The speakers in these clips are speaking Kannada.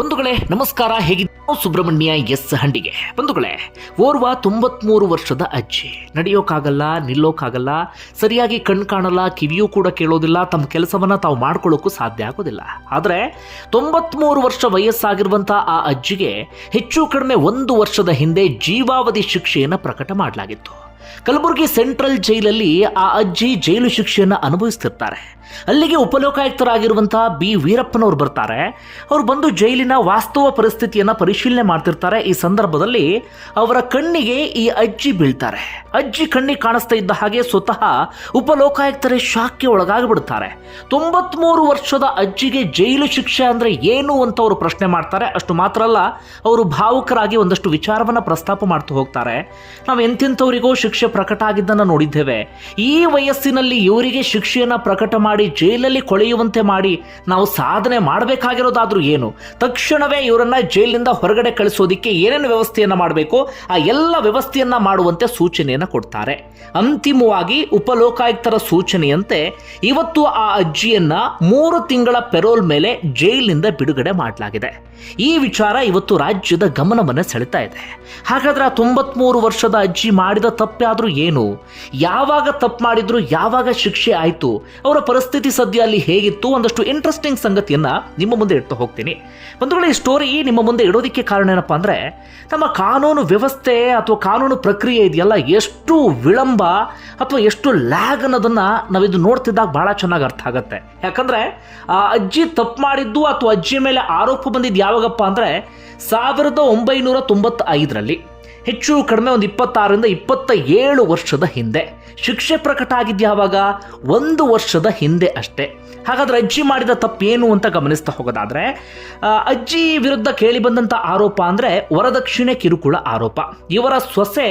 ಬಂಧುಗಳೇ, ನಮಸ್ಕಾರ ಹೇಗಿದ್ದು ಸುಬ್ರಹ್ಮಣ್ಯ ಎಸ್ ಹಂಡಿಗೆ. ಬಂಧುಗಳೇ, ಓರ್ವ ತೊಂಬತ್ಮೂರು ವರ್ಷದ ಅಜ್ಜಿ. ನಡೆಯೋಕ್ಕಾಗಲ್ಲ ನಿಲ್ಲೋಕ್ಕಾಗಲ್ಲ ಸರಿಯಾಗಿ ಕಣ್ ಕಾಣಲ್ಲ, ಕಿವಿಯೂ ಕೂಡ ಕೇಳೋದಿಲ್ಲ, ತಮ್ಮ ಕೆಲಸವನ್ನ ತಾವು ಮಾಡ್ಕೊಳ್ಳೋಕ್ಕೂ ಸಾಧ್ಯ ಆಗೋದಿಲ್ಲ. ಆದರೆ, ತೊಂಬತ್ಮೂರು ವರ್ಷ ವಯಸ್ಸಾಗಿರುವಂತಹ ಆ ಅಜ್ಜಿಗೆ ಹೆಚ್ಚು ಕಡಿಮೆ ಒಂದು ವರ್ಷದ ಹಿಂದೆ ಜೀವಾವಧಿ ಶಿಕ್ಷೆಯನ್ನು ಪ್ರಕಟ ಮಾಡಲಾಗಿತ್ತು. ಕಲಬುರಗಿ ಸೆಂಟ್ರಲ್ ಜೈಲಲ್ಲಿ ಆ ಅಜ್ಜಿ ಜೈಲು ಶಿಕ್ಷೆಯನ್ನು ಅನುಭವಿಸ್ತಿರ್ತಾರೆ. ಅಲ್ಲಿಗೆ ಉಪಲೋಕಾಯುಕ್ತರಾಗಿರುವಂತಹ ಬಿ ವೀರಪ್ಪನವರು ಬರ್ತಾರೆ. ಅವರು ಬಂದು ಜೈಲಿನ ವಾಸ್ತವ ಪರಿಸ್ಥಿತಿಯನ್ನು ಪರಿಶೀಲನೆ ಮಾಡ್ತಿರ್ತಾರೆ. ಈ ಸಂದರ್ಭದಲ್ಲಿ ಅವರ ಕಣ್ಣಿಗೆ ಈ ಅಜ್ಜಿ ಬೀಳ್ತಾರೆ. ಅಜ್ಜಿ ಕಣ್ಣಿಗೆ ಕಾಣಿಸ್ತಾ ಇದ್ದ ಹಾಗೆ ಸ್ವತಃ ಉಪಲೋಕಾಯುಕ್ತರೇ ಶಾಕ್ಗೆ ಒಳಗಾಗಿಬಿಡ್ತಾರೆ. ತೊಂಬತ್ಮೂರು ವರ್ಷದ ಅಜ್ಜಿಗೆ ಜೈಲು ಶಿಕ್ಷೆ ಅಂದ್ರೆ ಏನು ಅಂತ ಅವರು ಪ್ರಶ್ನೆ ಮಾಡ್ತಾರೆ. ಅಷ್ಟು ಮಾತ್ರ ಅಲ್ಲ, ಅವರು ಭಾವುಕರಾಗಿ ಒಂದಷ್ಟು ವಿಚಾರವನ್ನ ಪ್ರಸ್ತಾಪ ಮಾಡ್ತಾ ಹೋಗ್ತಾರೆ. ನಾವು ಎಂತೆಂಥವರಿಗೂ ಶಿಕ್ಷೆ ಪ್ರಕಟ ಆಗಿದ್ದನ್ನು ನೋಡಿದ್ದೇವೆ. ಈ ವಯಸ್ಸಿನಲ್ಲಿ ಇವರಿಗೆ ಶಿಕ್ಷೆಯನ್ನ ಪ್ರಕಟ ಮಾಡಿ ಜೈಲಲ್ಲಿ ಕೊಳೆಯುವಂತೆ ಮಾಡಿ ನಾವು ಸಾಧನೆ ಮಾಡಬೇಕಾಗಿರೋದಾದ್ರೂ ಏನು? ತಕ್ಷಣವೇ ಇವರನ್ನ ಜೈಲಿನಿಂದ ಹೊರಗಡೆ ಕಳಿಸೋದಿಕ್ಕೆ ಏನೇನು ವ್ಯವಸ್ಥೆಯನ್ನ ಮಾಡಬೇಕು? ಆ ಎಲ್ಲ ವ್ಯವಸ್ಥೆಯನ್ನ ಮಾಡುವಂತೆ ಸೂಚನೆಯನ್ನ ಕೊಡ್ತಾರೆ. ಅಂತಿಮವಾಗಿ ಉಪಲೋಕಾಯುಕ್ತರ ಸೂಚನೆಯಂತೆ ಇವತ್ತು ಆ ಅಜ್ಜಿಯನ್ನ ಮೂರು ತಿಂಗಳ ಪೆರೋಲ್ ಮೇಲೆ ಜೈಲಿನಿಂದ ಬಿಡುಗಡೆ ಮಾಡಲಾಗಿದೆ. ಈ ವಿಚಾರ ಇವತ್ತು ರಾಜ್ಯದ ಗಮನವನ್ನು ಸೆಳೆತಾ ಇದೆ. ಹಾಗಾದ್ರೆ ಆ ತೊಂಬತ್ಮೂರು ವರ್ಷದ ಅಜ್ಜಿ ಮಾಡಿದ ತಪ್ಪಾದ್ರೂ ಏನು? ಯಾವಾಗ ತಪ್ಪು ಮಾಡಿದ್ರು ಯಾವಾಗ ಶಿಕ್ಷೆ ಆಯಿತು? ಅವರ ಪರಿಸ್ಥಿತಿ ಸದ್ಯ ಅಲ್ಲಿ ಹೇಗಿತ್ತು ಒಂದಷ್ಟು ಇಂಟ್ರೆಸ್ಟಿಂಗ್ ಸಂಗತಿಯನ್ನ ನಿಮ್ಮ ಮುಂದೆ ಇಡ್ತಾ ಹೋಗ್ತೀನಿ. ಬಂಧುಗಳ, ಈ ಸ್ಟೋರಿ ನಿಮ್ಮ ಮುಂದೆ ಇಡೋದಕ್ಕೆ ಕಾರಣ ಏನಪ್ಪಾ ಅಂದ್ರೆ, ನಮ್ಮ ಕಾನೂನು ವ್ಯವಸ್ಥೆ ಅಥವಾ ಕಾನೂನು ಪ್ರಕ್ರಿಯೆ ಇದೆಯಲ್ಲ, ಎಷ್ಟು ವಿಳಂಬ ಅಥವಾ ಎಷ್ಟು ಲ್ಯಾಗ್ ಅನ್ನೋದನ್ನ ನಾವಿದು ನೋಡ್ತಿದ್ದಾಗ ಬಹಳ ಚೆನ್ನಾಗಿ ಅರ್ಥ ಆಗುತ್ತೆ. ಯಾಕಂದ್ರೆ, ಆ ಅಜ್ಜಿ ತಪ್ಪು ಮಾಡಿದ್ದು ಅಥವಾ ಅಜ್ಜಿ ಮೇಲೆ ಆರೋಪ ಬಂದಿದ್ದು ಯಾವಾಗಪ್ಪ ಅಂದ್ರೆ, ಸಾವಿರದ ಒಂಬೈನೂರ ತೊಂಬತ್ತೈದರಲ್ಲಿ. ಹೆಚ್ಚು ಕಡಿಮೆ ಒಂದು ಇಪ್ಪತ್ತಾರರಿಂದ ಇಪ್ಪತ್ತ ಏಳು ವರ್ಷದ ಹಿಂದೆ. ಶಿಕ್ಷೆ ಪ್ರಕಟ ಆಗಿದ್ದು ಯಾವಾಗ ಒಂದು ವರ್ಷದ ಹಿಂದೆ ಅಷ್ಟೇ. ಹಾಗಾದ್ರೆ ಅಜ್ಜಿ ಮಾಡಿದ ತಪ್ಪೇನು ಅಂತ ಗಮನಿಸ್ತಾ ಹೋಗೋದಾದ್ರೆ ಅಜ್ಜಿ ವಿರುದ್ಧ ಕೇಳಿ ಬಂದಂಥ ಆರೋಪ ಅಂದ್ರೆ ವರದಕ್ಷಿಣೆ ಕಿರುಕುಳ ಆರೋಪ. ಇವರ ಸೊಸೆ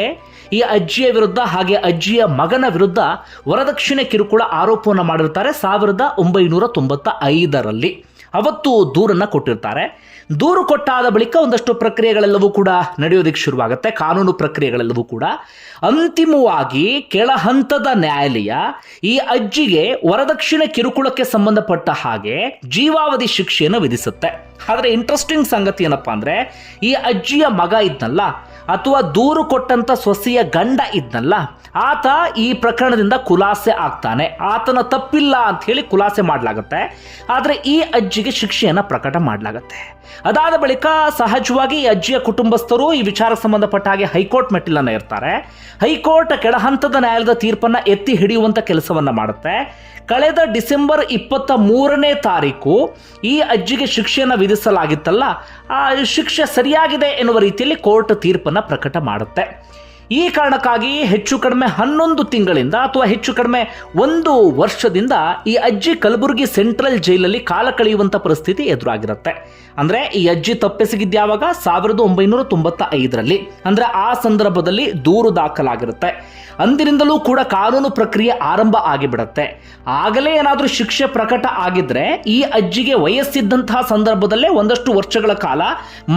ಈ ಅಜ್ಜಿಯ ವಿರುದ್ಧ ಹಾಗೆ ಅಜ್ಜಿಯ ಮಗನ ವಿರುದ್ಧ ವರದಕ್ಷಿಣೆ ಕಿರುಕುಳ ಆರೋಪವನ್ನು ಮಾಡಿರ್ತಾರೆ ಸಾವಿರದ ಒಂಬೈನೂರ ತೊಂಬತ್ತ ಐದರಲ್ಲಿ. ಅವತ್ತು ದೂರನ್ನು ಕೊಟ್ಟಿರ್ತಾರೆ. ದೂರು ಕೊಟ್ಟಾದ ಬಳಿಕ ಒಂದಷ್ಟು ಪ್ರಕ್ರಿಯೆಗಳೆಲ್ಲವೂ ಕೂಡ ನಡೆಯೋದಕ್ಕೆ ಶುರುವಾಗುತ್ತೆ, ಕಾನೂನು ಪ್ರಕ್ರಿಯೆಗಳೆಲ್ಲವೂ ಕೂಡ. ಅಂತಿಮವಾಗಿ ಕೆಳ ಹಂತದ ನ್ಯಾಯಾಲಯ ಈ ಅಜ್ಜಿಗೆ ವರದಕ್ಷಿಣೆ ಕಿರುಕುಳಕ್ಕೆ ಸಂಬಂಧಪಟ್ಟ ಹಾಗೆ ಜೀವಾವಧಿ ಶಿಕ್ಷೆಯನ್ನು ವಿಧಿಸುತ್ತೆ. ಆದರೆ ಇಂಟ್ರೆಸ್ಟಿಂಗ್ ಸಂಗತಿ ಏನಪ್ಪಾ ಅಂದರೆ ಈ ಅಜ್ಜಿಯ ಮಗ ಇದ್ನಲ್ಲ ಅಥವಾ ದೂರು ಕೊಟ್ಟಂತ ಸೊಸೆಯ ಗಂಡ ಇದ್ನಲ್ಲ, ಆತ ಈ ಪ್ರಕರಣದಿಂದ ಖುಲಾಸೆ ಆಗ್ತಾನೆ. ಆತನ ತಪ್ಪಿಲ್ಲ ಅಂತ ಹೇಳಿ ಖುಲಾಸೆ ಮಾಡಲಾಗುತ್ತೆ. ಆದರೆ ಈ ಅಜ್ಜಿಗೆ ಶಿಕ್ಷೆಯನ್ನು ಪ್ರಕಟ ಮಾಡಲಾಗುತ್ತೆ. ಅದಾದ ಬಳಿಕ ಸಹಜವಾಗಿ ಈ ಅಜ್ಜಿಯ ಕುಟುಂಬಸ್ಥರು ಈ ವಿಚಾರ ಸಂಬಂಧಪಟ್ಟ ಹಾಗೆ ಹೈಕೋರ್ಟ್ ಮೆಟ್ಟಿಲನ್ನು ಇರ್ತಾರೆ ಹೈಕೋರ್ಟ್ ಕೆಳಹಂತದ ನ್ಯಾಯಾಲಯದ ತೀರ್ಪನ್ನು ಎತ್ತಿ ಹಿಡಿಯುವಂಥ ಕೆಲಸವನ್ನು ಮಾಡುತ್ತೆ. ಕಳೆದ ಡಿಸೆಂಬರ್ ಇಪ್ಪತ್ತ ಮೂರನೇ ತಾರೀಕು ಈ ಅಜ್ಜಿಗೆ ಶಿಕ್ಷೆಯನ್ನು ವಿಧಿಸಲಾಗಿತ್ತಲ್ಲ, ಆ ಶಿಕ್ಷೆ ಸರಿಯಾಗಿದೆ ಎನ್ನುವ ರೀತಿಯಲ್ಲಿ ಕೋರ್ಟ್ ತೀರ್ಪನ್ನು ಪ್ರಕಟ ಮಾಡುತ್ತೆ. ಈ ಕಾರಣಕ್ಕಾಗಿ ಹೆಚ್ಚು ಕಡಿಮೆ ಹನ್ನೊಂದು ತಿಂಗಳಿಂದ ಅಥವಾ ಹೆಚ್ಚು ಕಡಿಮೆ ಒಂದು ವರ್ಷದಿಂದ ಈ ಅಜ್ಜಿ ಕಲಬುರಗಿ ಸೆಂಟ್ರಲ್ ಜೈಲಲ್ಲಿ ಕಾಲ ಕಳೆಯುವಂಥ ಪರಿಸ್ಥಿತಿ ಎದುರಾಗಿರುತ್ತೆ. ಅಂದ್ರೆ ಈ ಅಜ್ಜಿ ತಪ್ಪೆಸಗಿದ್ದು ಯಾವಾಗ ಸಾವಿರದ ಒಂಬೈನೂರ ತೊಂಬತ್ತ ಐದರಲ್ಲಿ ಅಂದ್ರೆ ಆ ಸಂದರ್ಭದಲ್ಲಿ ದೂರು ದಾಖಲಾಗಿರುತ್ತೆ. ಅಂದಿನಿಂದಲೂ ಕೂಡ ಕಾನೂನು ಪ್ರಕ್ರಿಯೆ ಆರಂಭ ಆಗಿಬಿಡತ್ತೆ. ಆಗಲೇ ಏನಾದರೂ ಶಿಕ್ಷೆ ಪ್ರಕಟ ಆಗಿದ್ರೆ ಈ ಅಜ್ಜಿಗೆ ವಯಸ್ಸಿದ್ದಂತಹ ಸಂದರ್ಭದಲ್ಲೇ ಒಂದಷ್ಟು ವರ್ಷಗಳ ಕಾಲ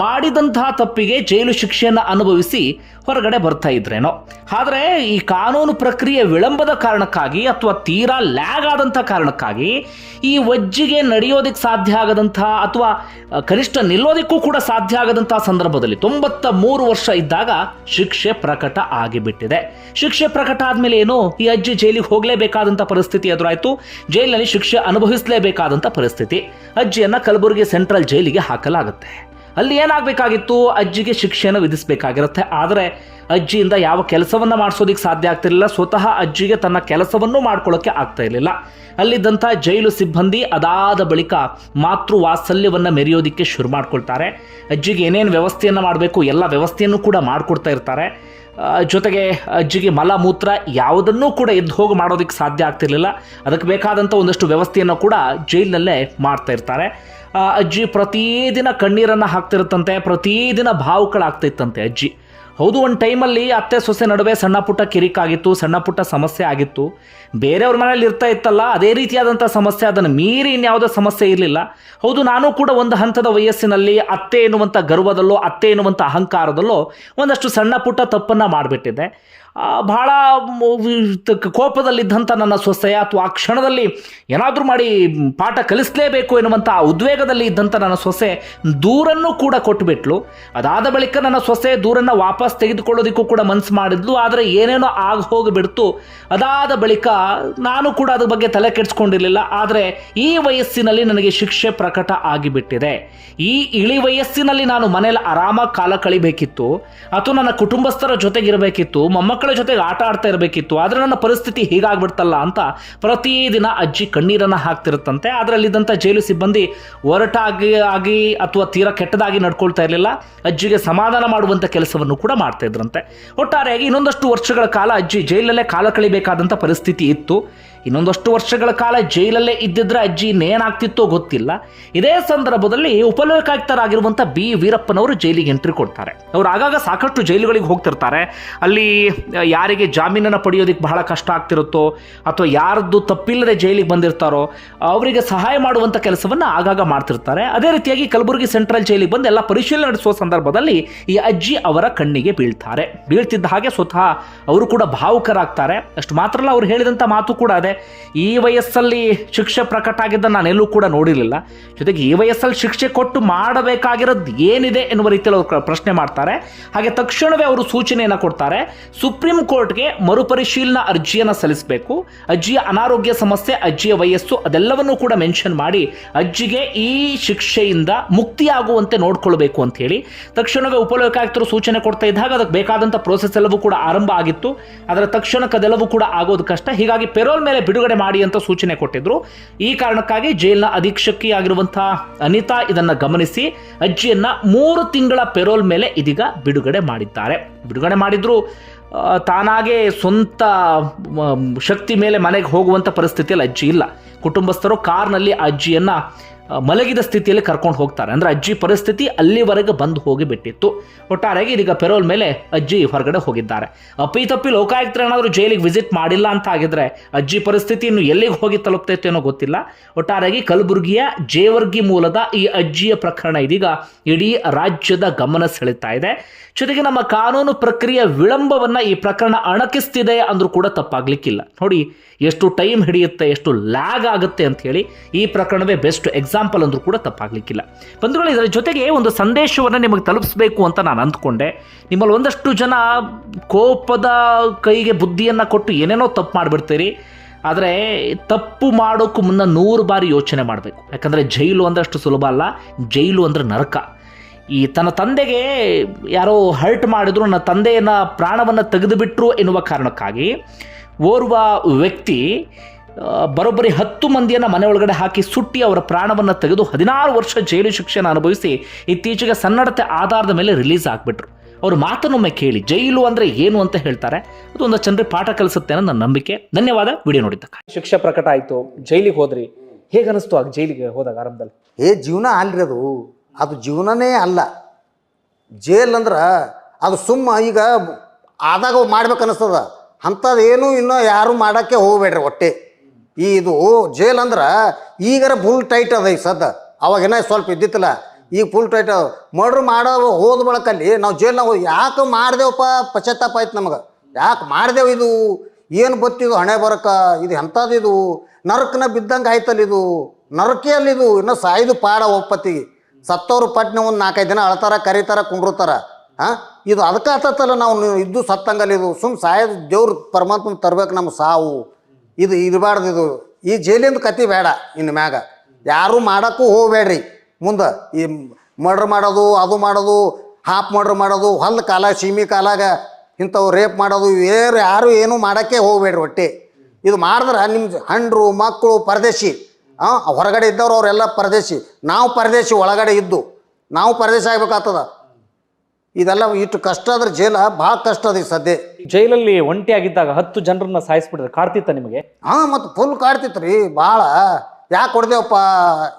ಮಾಡಿದಂತಹ ತಪ್ಪಿಗೆ ಜೈಲು ಶಿಕ್ಷೆಯನ್ನು ಅನುಭವಿಸಿ ಹೊರಗಡೆ ಬರ್ತಾ ಇದ್ರೇನೋ. ಆದರೆ ಈ ಕಾನೂನು ಪ್ರಕ್ರಿಯೆ ವಿಳಂಬದ ಕಾರಣಕ್ಕಾಗಿ ಅಥವಾ ತೀರಾ ಲ್ಯಾಗ್ ಆದಂಥ ಕಾರಣಕ್ಕಾಗಿ ಈ ಅಜ್ಜಿಗೆ ನಡೆಯೋದಕ್ಕೆ ಸಾಧ್ಯ ಆಗದಂತಹ ಅಥವಾ ಕನಿಷ್ಠ ನಿಲ್ಲೋದಕ್ಕೂ ಕೂಡ ಸಾಧ್ಯ ಆಗದಂತಹ ಸಂದರ್ಭದಲ್ಲಿ ತೊಂಬತ್ತ ಮೂರು ವರ್ಷ ಇದ್ದಾಗ ಶಿಕ್ಷೆ ಪ್ರಕಟ ಆಗಿಬಿಟ್ಟಿದೆ. ಶಿಕ್ಷೆ ಪ್ರಕಟ ಆದ್ಮೇಲೆ ಏನು? ಈ ಅಜ್ಜಿ ಜೈಲಿಗೆ ಹೋಗಲೇಬೇಕಾದಂಥ ಪರಿಸ್ಥಿತಿ ಎದುರಾಯಿತು. ಜೈಲಿನಲ್ಲಿ ಶಿಕ್ಷೆ ಅನುಭವಿಸಲೇಬೇಕಾದಂಥ ಪರಿಸ್ಥಿತಿ. ಅಜ್ಜಿಯನ್ನ ಕಲಬುರಗಿ ಸೆಂಟ್ರಲ್ ಜೈಲಿಗೆ ಹಾಕಲಾಗುತ್ತೆ. ಅಲ್ಲಿ ಏನಾಗಬೇಕಾಗಿತ್ತು? ಅಜ್ಜಿಗೆ ಶಿಕ್ಷೆಯನ್ನು ವಿಧಿಸಬೇಕಾಗಿರುತ್ತೆ. ಆದರೆ ಅಜ್ಜಿಯಿಂದ ಯಾವ ಕೆಲಸವನ್ನು ಮಾಡಿಸೋದಕ್ಕೆ ಸಾಧ್ಯ ಆಗ್ತಿರಲಿಲ್ಲ. ಸ್ವತಃ ಅಜ್ಜಿಗೆ ತನ್ನ ಕೆಲಸವನ್ನು ಮಾಡ್ಕೊಳ್ಳೋಕ್ಕೆ ಆಗ್ತಾ ಇರಲಿಲ್ಲ. ಅಲ್ಲಿದ್ದಂಥ ಜೈಲು ಸಿಬ್ಬಂದಿ ಅದಾದ ಬಳಿಕ ಮಾತೃ ವಾತ್ಸಲ್ಯವನ್ನು ಮೆರೆಯೋದಿಕ್ಕೆ ಶುರು ಮಾಡ್ಕೊಳ್ತಾರೆ. ಅಜ್ಜಿಗೆ ಏನೇನು ವ್ಯವಸ್ಥೆಯನ್ನು ಮಾಡಬೇಕು, ಎಲ್ಲ ವ್ಯವಸ್ಥೆಯನ್ನು ಕೂಡ ಮಾಡಿಕೊಡ್ತಾ ಇರ್ತಾರೆ. ಜೊತೆಗೆ ಅಜ್ಜಿಗೆ ಮಲ ಮೂತ್ರ ಯಾವುದನ್ನೂ ಕೂಡ ಎದ್ದು ಹೋಗಿ ಮಾಡೋದಕ್ಕೆ ಸಾಧ್ಯ ಆಗ್ತಿರಲಿಲ್ಲ. ಅದಕ್ಕೆ ಬೇಕಾದಂಥ ಒಂದಷ್ಟು ವ್ಯವಸ್ಥೆಯನ್ನು ಕೂಡ ಜೈಲಿನಲ್ಲೇ ಮಾಡ್ತಾ ಇರ್ತಾರೆ. ಅಜ್ಜಿ ಪ್ರತಿದಿನ ಕಣ್ಣೀರನ್ನು ಹಾಕ್ತಿರುತ್ತಂತೆ ಪ್ರತಿದಿನ ಭಾವುಕಳಾಗ್ತಿತ್ತಂತೆ ಅಜ್ಜಿ. ಹೌದು, ಒಂದು ಟೈಮಲ್ಲಿ ಅತ್ತೆ ಸೊಸೆ ನಡುವೆ ಸಣ್ಣ ಪುಟ್ಟ ಕಿರಿಕಾಗಿತ್ತು, ಸಣ್ಣ ಪುಟ್ಟ ಸಮಸ್ಯೆ ಆಗಿತ್ತು. ಬೇರೆಯವ್ರ ಮನೇಲಿ ಇರ್ತಾ ಇತ್ತಲ್ಲ, ಅದೇ ರೀತಿಯಾದಂಥ ಸಮಸ್ಯೆ, ಅದನ್ನು ಮೀರಿ ಇನ್ಯಾವುದೋ ಸಮಸ್ಯೆ ಇರಲಿಲ್ಲ. ಹೌದು, ನಾನು ಕೂಡ ಒಂದು ಹಂತದ ವಯಸ್ಸಿನಲ್ಲಿ ಅತ್ತೆ ಎನ್ನುವಂಥ ಗರ್ವದಲ್ಲೋ, ಅತ್ತೆ ಎನ್ನುವಂಥ ಅಹಂಕಾರದಲ್ಲೋ ಒಂದಷ್ಟು ಸಣ್ಣ ಪುಟ್ಟ ತಪ್ಪನ್ನು ಮಾಡಿಬಿಟ್ಟಿದ್ದೆ. ವಿ- ಕೋಪದಲ್ಲಿದ್ದಂಥ ನನ್ನ ಸೊಸೆ ಅಥವಾ ಆ ಕ್ಷಣದಲ್ಲಿ ಏನಾದರೂ ಮಾಡಿ ಪಾಠ ಕಲಿಸಲೇಬೇಕು ಎನ್ನುವಂಥ ಆ ಉದ್ವೇಗದಲ್ಲಿ ಇದ್ದಂಥ ನನ್ನ ಸೊಸೆ ದೂರನ್ನು ಕೂಡ ಕೊಟ್ಟುಬಿಟ್ಲು ಅದಾದ ಬಳಿಕ ನನ್ನ ಸೊಸೆ ದೂರನ್ನು ವಾಪಸ್ ತೆಗೆದುಕೊಳ್ಳೋದಕ್ಕೂ ಕೂಡ ಮನಸ್ಸು ಮಾಡಿದ್ಲು. ಆದರೆ ಏನೇನೋ ಆಗ ಹೋಗಿಬಿಡ್ತು. ಅದಾದ ಬಳಿಕ ನಾನು ಕೂಡ ಅದ್ರ ಬಗ್ಗೆ ತಲೆ ಕೆಡಿಸ್ಕೊಂಡಿರಲಿಲ್ಲ. ಆದರೆ ಈ ವಯಸ್ಸಿನಲ್ಲಿ ನನಗೆ ಶಿಕ್ಷೆ ಪ್ರಕಟ ಆಗಿಬಿಟ್ಟಿದೆ. ಈ ಇಳಿ ವಯಸ್ಸಿನಲ್ಲಿ ನಾನು ಮನೇಲಿ ಆರಾಮಾಗಿ ಕಾಲ ಕಳಿಬೇಕಿತ್ತು. ಅಥವಾ ನನ್ನ ಕುಟುಂಬಸ್ಥರ ಜೊತೆಗಿರಬೇಕಿತ್ತು. ಮೊಮ್ಮಕ್ಕಳ ಜೊತೆಗೆ ಆಟ ಆಡ್ತಾ ಇರಬೇಕಿತ್ತು. ಆದರೆ ನನ್ನ ಪರಿಸ್ಥಿತಿ ಹೀಗಾಗ್ಬಿಡ್ತಲ್ಲ ಅಂತ ಪ್ರತಿದಿನ ಅಜ್ಜಿ ಕಣ್ಣೀರನ್ನು ಹಾಕ್ತಿರುತ್ತಂತೆ. ಅದರಲ್ಲಿದ್ದಂಥ ಜೈಲು ಸಿಬ್ಬಂದಿ ಒರಟಾಗಿ ಆಗಿ ಅಥವಾ ತೀರಾ ಕೆಟ್ಟದಾಗಿ ನಡ್ಕೊಳ್ತಾ ಇರಲಿಲ್ಲ. ಅಜ್ಜಿಗೆ ಸಮಾಧಾನ ಮಾಡುವಂಥ ಕೆಲಸವನ್ನು ಕೂಡ ಮಾಡ್ತಾ ಇದ್ರಂತೆ. ಒಟ್ಟಾರೆಯಾಗಿ ಇನ್ನೊಂದಷ್ಟು ವರ್ಷಗಳ ಕಾಲ ಅಜ್ಜಿ ಜೈಲಲ್ಲೇ ಕಾಲ ಕಳಿಬೇಕಾದಂಥ ಪರಿಸ್ಥಿತಿ ಇತ್ತು. ಇನ್ನೊಂದಷ್ಟು ವರ್ಷಗಳ ಕಾಲ ಜೈಲಲ್ಲೇ ಇದ್ದಿದ್ರೆ ಅಜ್ಜಿ ಇನ್ನೇನಾಗ್ತಿತ್ತೋ ಗೊತ್ತಿಲ್ಲ. ಇದೇ ಸಂದರ್ಭದಲ್ಲಿ ಉಪಲೋಕಾಯುಕ್ತರಾಗಿರುವಂಥ ಬಿ ವೀರಪ್ಪನವರು ಜೈಲಿಗೆ ಎಂಟ್ರಿ ಕೊಡ್ತಾರೆ. ಅವರು ಆಗಾಗ ಸಾಕಷ್ಟು ಜೈಲುಗಳಿಗೆ ಹೋಗ್ತಿರ್ತಾರೆ. ಅಲ್ಲಿ ಯಾರಿಗೆ ಜಾಮೀನನ್ನು ಪಡೆಯೋದಕ್ಕೆ ಬಹಳ ಕಷ್ಟ ಆಗ್ತಿರುತ್ತೋ, ಅಥವಾ ಯಾರದ್ದು ತಪ್ಪಿಲ್ಲದೆ ಜೈಲಿಗೆ ಬಂದಿರ್ತಾರೋ, ಅವರಿಗೆ ಸಹಾಯ ಮಾಡುವಂಥ ಕೆಲಸವನ್ನು ಆಗಾಗ ಮಾಡ್ತಿರ್ತಾರೆ. ಅದೇ ರೀತಿಯಾಗಿ ಕಲಬುರಗಿ ಸೆಂಟ್ರಲ್ ಜೈಲಿಗೆ ಬಂದು ಎಲ್ಲ ಪರಿಶೀಲನೆ ನಡೆಸುವ ಸಂದರ್ಭದಲ್ಲಿ ಈ ಅಜ್ಜಿ ಅವರ ಕಣ್ಣಿಗೆ ಬೀಳ್ತಾರೆ. ಬೀಳ್ತಿದ್ದ ಹಾಗೆ ಸ್ವತಃ ಅವರು ಕೂಡ ಭಾವುಕರಾಗ್ತಾರೆ. ಅಷ್ಟು ಮಾತ್ರ ಅಲ್ಲ ಅವ್ರು ಹೇಳಿದಂಥ ಮಾತು ಕೂಡ ಅದೇ. ಈ ವಯಸ್ಸಲ್ಲಿ ಶಿಕ್ಷೆ ಪ್ರಕಟ ಆಗಿದ್ದ ನಾನೆಲ್ಲೂ ಕೂಡ ನೋಡಿರಲಿಲ್ಲ. ಜೊತೆಗೆ ಈ ವಯಸ್ಸಲ್ಲಿ ಶಿಕ್ಷೆ ಕೊಟ್ಟು ಮಾಡಬೇಕಾಗಿರೋದು ಏನಿದೆ ಎನ್ನುವ ರೀತಿಯಲ್ಲಿ ಅವರು ಪ್ರಶ್ನೆ ಮಾಡ್ತಾರೆ. ಹಾಗೆ ತಕ್ಷಣವೇ ಅವರು ಸೂಚನೆಯನ್ನು ಕೊಡ್ತಾರೆ. ಸುಪ್ರೀಂ ಕೋರ್ಟ್ಗೆ ಮರುಪರಿಶೀಲನಾ ಅರ್ಜಿಯನ್ನು ಸಲ್ಲಿಸಬೇಕು. ಅಜ್ಜಿಯ ಅನಾರೋಗ್ಯ ಸಮಸ್ಯೆ, ಅಜ್ಜಿಯ ವಯಸ್ಸು ಅದೆಲ್ಲವನ್ನೂ ಕೂಡ ಮೆನ್ಷನ್ ಮಾಡಿ ಅಜ್ಜಿಗೆ ಈ ಶಿಕ್ಷೆಯಿಂದ ಮುಕ್ತಿಯಾಗುವಂತೆ ನೋಡ್ಕೊಳ್ಬೇಕು ಅಂತ ಹೇಳಿ ತಕ್ಷಣವೇ ಉಪಲೋಕಾಯುಕ್ತರು ಸೂಚನೆ ಕೊಡ್ತಾ ಇದ್ದಾಗ ಅದಕ್ಕೆ ಬೇಕಾದಂಥ ಪ್ರೋಸೆಸ್ ಎಲ್ಲವೂ ಕೂಡ ಆರಂಭ ಆಗಿತ್ತು. ಅದರ ತಕ್ಷಣಕ್ಕೆ ಅದೆಲ್ಲವೂ ಕೂಡ ಆಗೋದು ಕಷ್ಟ. ಹೀಗಾಗಿ ಪೆರೋಲ್ ಮೇಲೆ ಬಿಡುಗಡೆ ಮಾಡಿ ಅಂತ ಸೂಚನೆ ಕೊಟ್ಟಿದ್ರು. ಈ ಕಾರಣಕ್ಕಾಗಿ ಜೈಲ್ನ ಅಧೀಕ್ಷಕಿ ಆಗಿರುವಂತಹ ಅನಿತಾ ಇದನ್ನ ಗಮನಿಸಿ ಅಜ್ಜಿಯನ್ನ ಮೂರು ತಿಂಗಳ ಪೆರೋಲ್ ಮೇಲೆ ಇದೀಗ ಬಿಡುಗಡೆ ಮಾಡಿದ್ದಾರೆ. ಬಿಡುಗಡೆ ಮಾಡಿದ್ರು ತಾನಾಗೆ ಸ್ವಂತ ಶಕ್ತಿ ಮೇಲೆ ಮನೆಗೆ ಹೋಗುವಂಥ ಪರಿಸ್ಥಿತಿಯಲ್ಲಿ ಅಜ್ಜಿ ಇಲ್ಲ. ಕುಟುಂಬಸ್ಥರು ಕಾರ್ನಲ್ಲಿ ಅಜ್ಜಿಯನ್ನು ಮಲಗಿದ ಸ್ಥಿತಿಯಲ್ಲಿ ಕರ್ಕೊಂಡು ಹೋಗ್ತಾರೆ. ಅಂದ್ರೆ ಅಜ್ಜಿ ಪರಿಸ್ಥಿತಿ ಅಲ್ಲಿವರೆಗೆ ಬಂದು ಹೋಗಿ ಬಿಟ್ಟಿತ್ತು. ಒಟ್ಟಾರೆಯಾಗಿ ಇದೀಗ ಪೆರೋಲ್ ಮೇಲೆ ಅಜ್ಜಿ ಹೊರಗಡೆ ಹೋಗಿದ್ದಾರೆ. ಅಪ್ಪಿತಪ್ಪಿ ಲೋಕಾಯುಕ್ತರು ಏನಾದರೂ ಜೈಲಿಗೆ ವಿಸಿಟ್ ಮಾಡಿಲ್ಲ ಅಂತ ಆಗಿದ್ರೆ ಅಜ್ಜಿ ಪರಿಸ್ಥಿತಿ ಇನ್ನು ಎಲ್ಲಿಗೆ ಹೋಗಿ ತಲುಪ್ತೈತೆ ಅನ್ನೋ ಗೊತ್ತಿಲ್ಲ. ಒಟ್ಟಾರೆಯಾಗಿ ಕಲಬುರಗಿಯ ಜೇವರ್ಗಿ ಮೂಲದ ಈ ಅಜ್ಜಿಯ ಪ್ರಕರಣ ಇದೀಗ ಇಡೀ ರಾಜ್ಯದ ಗಮನ ಸೆಳೀತಾ ಇದೆ. ಜೊತೆಗೆ ನಮ್ಮ ಕಾನೂನು ಪ್ರಕ್ರಿಯೆ ವಿಳಂಬವನ್ನ ಈ ಪ್ರಕರಣ ಅಣಕಿಸ್ತಿದೆ ಅಂದ್ರೂ ಕೂಡ ತಪ್ಪಾಗ್ಲಿಕ್ಕಿಲ್ಲ. ನೋಡಿ, ಎಷ್ಟು ಟೈಮ್ ಹಿಡಿಯುತ್ತೆ, ಎಷ್ಟು ಲ್ಯಾಗ್ ಆಗುತ್ತೆ ಅಂತ ಹೇಳಿ ಈ ಪ್ರಕರಣವೇ ಬೆಸ್ಟ್ ಎಕ್ಸಾಂಪಲ್ ಅಂದರೂ ಕೂಡ ತಪ್ಪಾಗಲಿಕ್ಕಿಲ್ಲ. ಬಂಧುಗಳು, ಇದರ ಜೊತೆಗೆ ಒಂದು ಸಂದೇಶವನ್ನು ನಿಮಗೆ ತಲುಪಿಸಬೇಕು ಅಂತ ನಾನು ಅಂದ್ಕೊಂಡೆ. ನಿಮ್ಮಲ್ಲಿ ಒಂದಷ್ಟು ಜನ ಕೋಪದ ಕೈಗೆ ಬುದ್ಧಿಯನ್ನು ಕೊಟ್ಟು ಏನೇನೋ ತಪ್ಪು ಮಾಡಿಬಿಡ್ತೀರಿ. ಆದರೆ ತಪ್ಪು ಮಾಡೋಕ್ಕೂ ಮುನ್ನ ನೂರು ಬಾರಿ ಯೋಚನೆ ಮಾಡಬೇಕು. ಯಾಕಂದರೆ ಜೈಲು ಅಂದಷ್ಟು ಸುಲಭ ಅಲ್ಲ, ಜೈಲು ಅಂದರೆ ನರಕ. ಈ ತನ್ನ ತಂದೆಗೆ ಯಾರೋ ಹರ್ಟ್ ಮಾಡಿದ್ರು, ನನ್ನ ತಂದೆಯನ್ನು ಪ್ರಾಣವನ್ನು ತೆಗೆದುಬಿಟ್ರು ಎನ್ನುವ ಕಾರಣಕ್ಕಾಗಿ ಓರ್ವ ವ್ಯಕ್ತಿ ಬರೋಬ್ಬರಿ ಹತ್ತು ಮಂದಿಯನ್ನು ಮನೆ ಒಳಗಡೆ ಹಾಕಿ ಸುಟ್ಟಿ ಅವರ ಪ್ರಾಣವನ್ನು ತೆಗೆದು ಹದಿನಾರು ವರ್ಷ ಜೈಲು ಶಿಕ್ಷೆಯನ್ನು ಅನುಭವಿಸಿ ಇತ್ತೀಚೆಗೆ ಸನ್ನಡತೆ ಆಧಾರದ ಮೇಲೆ ರಿಲೀಸ್ ಆಗಿಬಿಟ್ರು. ಅವ್ರ ಮಾತನ್ನೊಮ್ಮೆ ಕೇಳಿ ಜೈಲು ಅಂದರೆ ಏನು ಅಂತ ಹೇಳ್ತಾರೆ. ಅದು ಒಂದು ಜನರಿಗೆ ಪಾಠ ಕಲಿಸುತ್ತೆ ಅನ್ನೋ ನನ್ನ ನಂಬಿಕೆ. ಧನ್ಯವಾದ ವಿಡಿಯೋ ನೋಡಿದ್ದಕ್ಕೆ. ಶಿಕ್ಷೆ ಪ್ರಕಟ ಆಯಿತು ಜೈಲಿಗೆ ಹೋದ್ರಿ. ಹೇಗೆ ಅನಿಸ್ತು ಆಗ ಜೈಲಿಗೆ ಹೋದಾಗ ಆರಂಭದಲ್ಲಿ? ಏ ಜೀವನ ಅಲ್ರಿ ಅದು. ಅದು ಜೀವನನೇ ಅಲ್ಲ. ಜೈಲ್ ಅಂದ್ರೆ ಅದು ಸುಮ್ಮ ಈಗ ಆದಾಗ ಮಾಡ್ಬೇಕು ಅನಿಸ್ತದ ಅಂಥದ್ದೇನು ಏನು ಇನ್ನೂ ಯಾರು ಮಾಡೋಕ್ಕೆ ಹೋಗಬೇಡ್ರಿ ಹೊಟ್ಟೆ ಈ ಇದು ಜೇಲ್ ಅಂದ್ರೆ ಈಗರ ಫುಲ್ ಟೈಟ್ ಅದ ಈಗ ಸದ್ದ. ಅವಾಗೇನ ಸ್ವಲ್ಪ ಇದ್ದಿತ್ತಲ್ಲ, ಈಗ ಫುಲ್ ಟೈಟ್ ಅದ. ಮರ್ಡ್ರ್ ಮಾಡೋ ಹೋದ ಬಳಕಲ್ಲಿ ನಾವು ಜೇಲ್ನಾಗ ಯಾಕೆ ಮಾಡ್ದೇವಪ್ಪ ಪಶ್ಚಾತ್ತಾಪ ಆಯ್ತು ನಮಗೆ. ಯಾಕೆ ಮಾಡ್ದೇವು ಇದು? ಏನು ಬತ್ತಿದು ಹಣೆ ಬರಕ? ಇದು ಎಂಥದ್ದು ಇದು? ನರಕನ ಬಿದ್ದಂಗೆ ಆಯ್ತಲ್ಲ ಇದು? ನರಕೆ ಅಲ್ಲಿ ಇದು? ಇನ್ನು ಸಾಯ್ದು ಪಾಡ ಒಪ್ಪತ್ತಿಗೆ ಸತ್ತವ್ರು ಪಟ್ನೆ ಒಂದು ನಾಲ್ಕೈದು ದಿನ ಅಳ್ತಾರ, ಕರೀತಾರ ಕುಂಡ್ರತಾರ ಹಾಂ ಇದು ಅದಕ್ಕೆ ಆತತ್ತಲ್ಲ ನಾವು ಇದ್ದು ಸತ್ತಂಗಲ್ಲ ಇದು. ಸುಮ್ಮ ಸಾಯೋದು ದೇವ್ರ ಪರಮಾತ್ಮ ತರ್ಬೇಕು ನಮ್ಮ ಸಾವು. ಇದು ಇರಬಾರ್ದು ಇದು. ಈ ಜೈಲಿಂದ ಕತಿ ಬೇಡ ಇನ್ನು ಮ್ಯಾಗ. ಯಾರು ಮಾಡೋಕ್ಕೂ ಹೋಗಬೇಡ್ರಿ. ಮುಂದೆ ಈ ಮರ್ಡ್ರ್ ಮಾಡೋದು, ಅದು ಮಾಡೋದು ಹಾಪ್ ಮರ್ಡ್ರ್ ಮಾಡೋದು ಹೊಲ್ದ ಕಾಲ ಸೀಮಿ ಕಾಲಾಗ ಇಂಥವು ರೇಪ್ ಮಾಡೋದು ಏರು ಯಾರು ಏನೂ ಮಾಡೋಕ್ಕೆ ಹೋಗಬೇಡ್ರಿ ಒಟ್ಟಿ. ಇದು ಮಾಡಿದ್ರೆ ನಿಮ್ಮ ಹಂಡ್ರು ಮಕ್ಕಳು ಪರದೇಶಿ ಹಾಂ ಹೊರಗಡೆ ಇದ್ದವ್ರು ಅವರೆಲ್ಲ ಪರದೇಶಿ. ನಾವು ಪರದೇಶಿ ಒಳಗಡೆ ಇದ್ದು, ನಾವು ಪರದೇಶ ಆಗ್ಬೇಕಾಗ್ತದ. ಇದೆಲ್ಲ ಇಷ್ಟು ಕಷ್ಟ ಆದ್ರೆ ಜೈಲ ಭಾಳ ಕಷ್ಟ ಅದ ಈ ಸದ್ಯ. ಜೈಲಲ್ಲಿ ಒಂಟಿಯಾಗಿದ್ದಾಗ ಹತ್ತು ಜನರನ್ನ ಸಾಯಿಸ್ಬಿಟ್ರೆ ಕಾಡ್ತಿತ್ತ ನಿಮಗೆ? ಹಾ ಮತ್ತು ಫುಲ್ ಕಾಡ್ತಿತ್ತು ರೀ ಭಾಳ. ಯಾಕೆ ಹೊಡೆದೇವಪ್ಪ?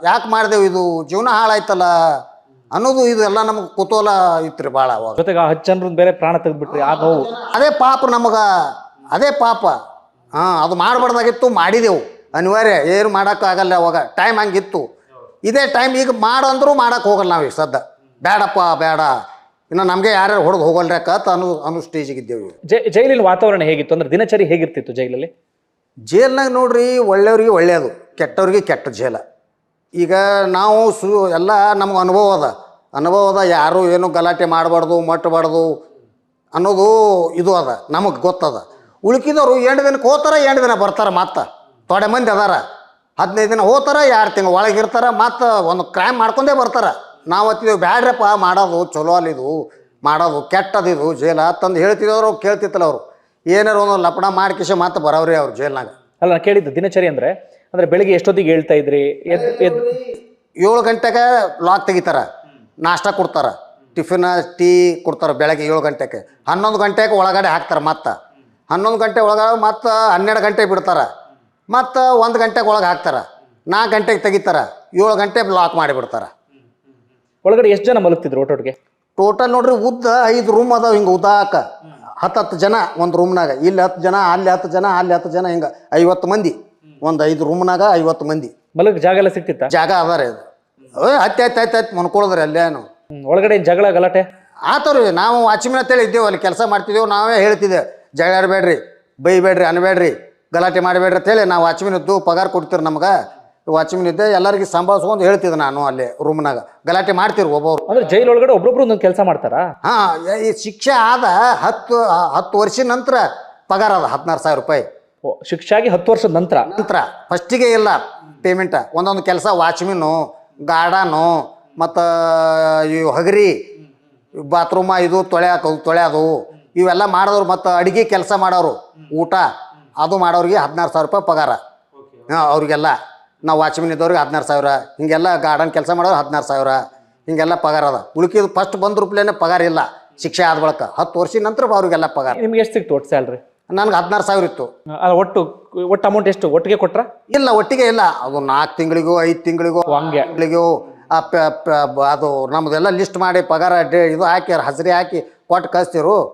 ಯಾಕೆ ಮಾಡ್ದೇವು ಇದು? ಜೀವನ ಹಾಳಾಯ್ತಲ್ಲ ಅನ್ನೋದು ಇದೆಲ್ಲ ನಮಗೆ ಕುತೂಹಲ ಇತ್ತು ರೀ ಭಾಳ ಅವಾಗ. ಜೊತೆಗೆ ಆ ಹತ್ತು ಜನರನ್ನ ಬೇರೆ ಪ್ರಾಣ ತೆಗೆದ್ಬಿಟ್ರಿ ಆ ನೋವು? ಅದೇ ಪಾಪ ನಮಗೆ ಅದೇ ಪಾಪ. ಹಾಂ ಅದು ಮಾಡಬಾರ್ದಾಗಿತ್ತು ಮಾಡಿದೆವು. ಅನಿವಾರ್ಯ ಏನು ಮಾಡೋಕ್ಕಾಗಲ್ಲ ಅವಾಗ. ಟೈಮ್ ಹಂಗಿತ್ತು. ಇದೇ ಟೈಮ್ ಈಗ ಮಾಡು ಅಂದ್ರೂ ಮಾಡಕ್ಕೆ ಹೋಗಲ್ಲ ನಾವು ಈಗ ಸದ್ದ ಬೇಡಪ್ಪ ಬೇಡ ಇನ್ನು ನಮಗೆ ಯಾರ್ಯಾರು ಹೊಡೆದು ಹೋಗಲ್ರಕ್ಕ ಅನ್ನೋ ಅನ್ನೋ ಸ್ಟೇಜಿಗೆ ಇದ್ದೇವೆ ಜೈ ಜೈಲಿನ ವಾತಾವರಣ ಹೇಗಿತ್ತು? ಅಂದ್ರೆ ದಿನಚರಿ ಹೇಗಿರ್ತಿತ್ತು ಜೈಲಲ್ಲಿ? ಜೇಲ್ನಾಗ ನೋಡ್ರಿ ಒಳ್ಳೆಯವ್ರಿಗೆ ಒಳ್ಳೆಯದು ಕೆಟ್ಟವ್ರಿಗೆ ಕೆಟ್ಟ ಜೇಲ. ಈಗ ನಾವು ಸು ಎಲ್ಲ ನಮ್ಗೆ ಅನುಭವ ಅದ. ಅನುಭವ ಅದ ಯಾರು ಏನು ಗಲಾಟೆ ಮಾಡಬಾರ್ದು ಮಟ್ಟಬಾರ್ದು ಅನ್ನೋದು ಇದು ಅದ ನಮಗೆ ಗೊತ್ತದ. ಉಳ್ಕಿದವರು ಎಂಟು ದಿನಕ್ಕೆ ಹೋತಾರ ಎಂಟು ದಿನ ಬರ್ತಾರೆ ಮತ್ತೆ. ತೊಡೆ ಮಂದಿ ಅದಾರ. ಹದಿನೈದು ದಿನ ಹೋತಾರ ಎರಡು ತಿಂಗಳು ಒಳಗಿರ್ತಾರ ಮತ್ತೆ ಒಂದು ಕ್ರೈಮ್ ಮಾಡ್ಕೊಂಡೇ ಬರ್ತಾರ. ನಾವು ಹತ್ತಿದ್ದೇವೆ ಬ್ಯಾಡ್ರಪ್ಪ ಮಾಡೋದು ಚಲೋ ಅಲ್ಲಿದು ಮಾಡೋದು ಕೆಟ್ಟದಿದು ಜೇಲ ತಂದು ಹೇಳ್ತಿದ್ದವ್ರು ಕೇಳ್ತಿತ್ತಲ್ಲ ಅವರು. ಏನಾರು ಒಂದು ಲಪಣ ಮಾಡ್ಕಿಸಿ ಮತ್ತೆ ಬರೋವ್ರಿ ಅವ್ರು ಜೇಲ್ನಾಗ. ಅಲ್ಲ ನಾನು ಕೇಳಿದ್ದು ದಿನಚರಿ ಅಂದ್ರೆ ಅಂದ್ರೆ ಬೆಳಿಗ್ಗೆ ಎಷ್ಟೊತ್ತಿಗೆ ಹೇಳ್ತಾ ಇದ್ರಿ? ಎದ್ ಎದ್ ಏಳು ಗಂಟೆಗೆ ಲಾಕ್ ತೆಗಿತಾರೆ ನಾಷ್ಟ ಕೊಡ್ತಾರೆ ಟಿಫಿನ್ ಟೀ ಕೊಡ್ತಾರೆ ಬೆಳಗ್ಗೆ ಏಳು ಗಂಟೆಗೆ. ಹನ್ನೊಂದು ಗಂಟೆಗೆ ಒಳಗಡೆ ಹಾಕ್ತಾರೆ ಮತ್ತೆ. ಹನ್ನೊಂದು ಗಂಟೆ ಒಳಗಡೆ ಮತ್ತೆ ಹನ್ನೆರಡು ಗಂಟೆಗೆ ಬಿಡ್ತಾರೆ. ಮತ್ತು ಒಂದು ಗಂಟೆಗೆ ಒಳಗೆ ಹಾಕ್ತಾರೆ. ನಾಲ್ಕು ಗಂಟೆಗೆ ತೆಗಿತಾರೆ. ಏಳು ಗಂಟೆ ಲಾಕ್ ಮಾಡಿಬಿಡ್ತಾರೆ ಒಳಗಡೆ ಎಷ್ಟು ಜನ ಮಲಗ್ತಿದ್ರು ಒಟ್ಟೊಟ್ಟಿಗೆ ಟೋಟಲ್ ನೋಡ್ರಿ ಉದ್ದ ಐದು ರೂಮ್ ಅದಾವ ಹಿಂಗೆ ಉದ್ದಾಕ ಹತ್ತು ಹತ್ತು ಜನ ಒಂದು ರೂಮ್ನಾಗ ಇಲ್ಲಿ ಹತ್ತು ಜನ ಅಲ್ಲಿ ಹತ್ತು ಜನ ಅಲ್ಲಿ ಹತ್ತು ಜನ ಹಿಂಗ ಐವತ್ತು ಮಂದಿ. ಒಂದು ಐದು ರೂಮ್ನಾಗ ಐವತ್ತು ಮಂದಿ. ಮಲಗ್ ಜಾಗ ಎಲ್ಲ ಸಿಕ್ತಿತ್ತ? ಜಾಗ ಅದಾರೆ ಇದು ಏ ಹತ್ತಿ ಹತ್ತಿ ಹತ್ತಿ ಹತ್ತಿ ಮನ್ಕೊಳ್ಳೋದ್ರಿ ಅಲ್ಲೇನು ಒಳಗಡೆ ಏನ್ ಜಗಳ ಗಲಾಟೆ? ಆತವ್ರಿ ನಾವು ವಾಚ್ಮನ್ ಅಂತೇಳಿ ಇದ್ದೇವೆ ಅಲ್ಲಿ ಕೆಲಸ ಮಾಡ್ತಿದ್ದೇವೆ ನಾವೇ ಹೇಳ್ತಿದ್ದೆ. ಜಗಳ ಆಡಬೇಡ್ರಿ ಬೈಬೇಡ್ರಿ ಅನ್ಬೇಡ್ರಿ ಗಲಾಟೆ ಮಾಡಬೇಡ್ರಿ ಅಂತೇಳಿ ನಾವು ವಾಚ್ಮನ್ ಇದ್ದು ಪಗಾರ ಕೊಡ್ತೀರಿ ನಮ್ಗೆ. ವಾಚ್ಮನ್ ಇದ್ದೆ ಎಲ್ಲರಿಗೆ ಸಂಭಾಳಿಸ್ಕೊಂಡು ಹೇಳ್ತಿದ್ದೆ ನಾನು ಅಲ್ಲಿ ರೂಮ್ನಾಗ. ಗಲಾಟೆ ಮಾಡ್ತಿರು ಒಬ್ಬೊಬ್ರು ಅಂದ್ರೆ ಜೈಲ್ ಒಳಗಡೆ ಒಬ್ಬೊಬ್ರು ಒಂದೊಂದು ಕೆಲಸ ಮಾಡ್ತಾರಾ? ಹಾಂ ಈ ಶಿಕ್ಷೆ ಆದ ಹತ್ತು ಹತ್ತು ವರ್ಷ ನಂತರ ಪಗಾರ ಅದ ಹದಿನಾರು ಸಾವಿರ ರೂಪಾಯಿ. ಓ, ಶಿಕ್ಷೆ ಆಗಿ ಹತ್ತು ವರ್ಷದ ನಂತರ? ನಂತರ. ಫಸ್ಟಿಗೆ ಇಲ್ಲ ಪೇಮೆಂಟ್ ಒಂದೊಂದು ಕೆಲಸ ವಾಚ್ಮಿನ್ನು ಗಾರ್ಡನು ಮತ್ತು ಇವು ಹಗರಿ ಬಾತ್ರೂಮ ಇದು ತೊಳ್ಯಾಕ ತೊಳೆಯೋದು ಇವೆಲ್ಲ ಮಾಡೋರು ಮತ್ತು ಅಡುಗೆ ಕೆಲಸ ಮಾಡೋರು ಊಟ ಅದು ಮಾಡೋರಿಗೆ ಹದಿನಾರು ಸಾವಿರ ರೂಪಾಯಿ ಪಗಾರ. ಹಾಂ ಅವ್ರಿಗೆಲ್ಲ. ನಾವು ವಾಚ್ಮನ್ ಇದ್ದವ್ರಿಗೆ ಹದಿನಾರು ಸಾವಿರ. ಹಿಂಗೆಲ್ಲ ಗಾರ್ಡನ್ ಕೆಲಸ ಮಾಡೋರು ಹದಿನಾರು ಸಾವಿರ. ಹಿಂಗೆಲ್ಲ ಪಗಾರ ಅದ. ಉಳ್ಕಿದ್ದು ಫಸ್ಟ್ ಬಂದ ರೂಪಾಯಿನೇ ಪಗಾರ ಇಲ್ಲ. ಶಿಕ್ಷೆ ಆದ ಬಳಿಕ. ಹತ್ತು ವರ್ಷ ನಂತರ ಅವ್ರಿಗೆಲ್ಲ ಪಗಾರ. ನಿಮ್ಗೆ ಎಷ್ಟು ಸಿಕ್ತು ಒಟ್ಟು ಸ್ಯಾಲ್ರಿ ನನಗೆ ಹದಿನಾರು ಸಾವಿರ ಇತ್ತು. ಒಟ್ಟು ಒಟ್ಟು ಅಮೌಂಟ್ ಎಷ್ಟು? ಒಟ್ಟಿಗೆ ಕೊಟ್ರ? ಇಲ್ಲ ಒಟ್ಟಿಗೆ ಇಲ್ಲ. ಅದು ನಾಲ್ಕು ತಿಂಗಳಿಗೋ ಐದು ತಿಂಗಳಿಗೋ ಹಂಗೆ. ತಿಂಗಳಿಗೋ ಆ ಪ- ಪ- ಅದು ನಮ್ದೆಲ್ಲ ಲಿಸ್ಟ್ ಮಾಡಿ ಪಗಾರ ಡೇ ಇದು ಹಾಕಿ ಹಸಿರಿ ಹಾಕಿ ಕೊಟ್ಟು ಕಳಿಸ್ತಿರು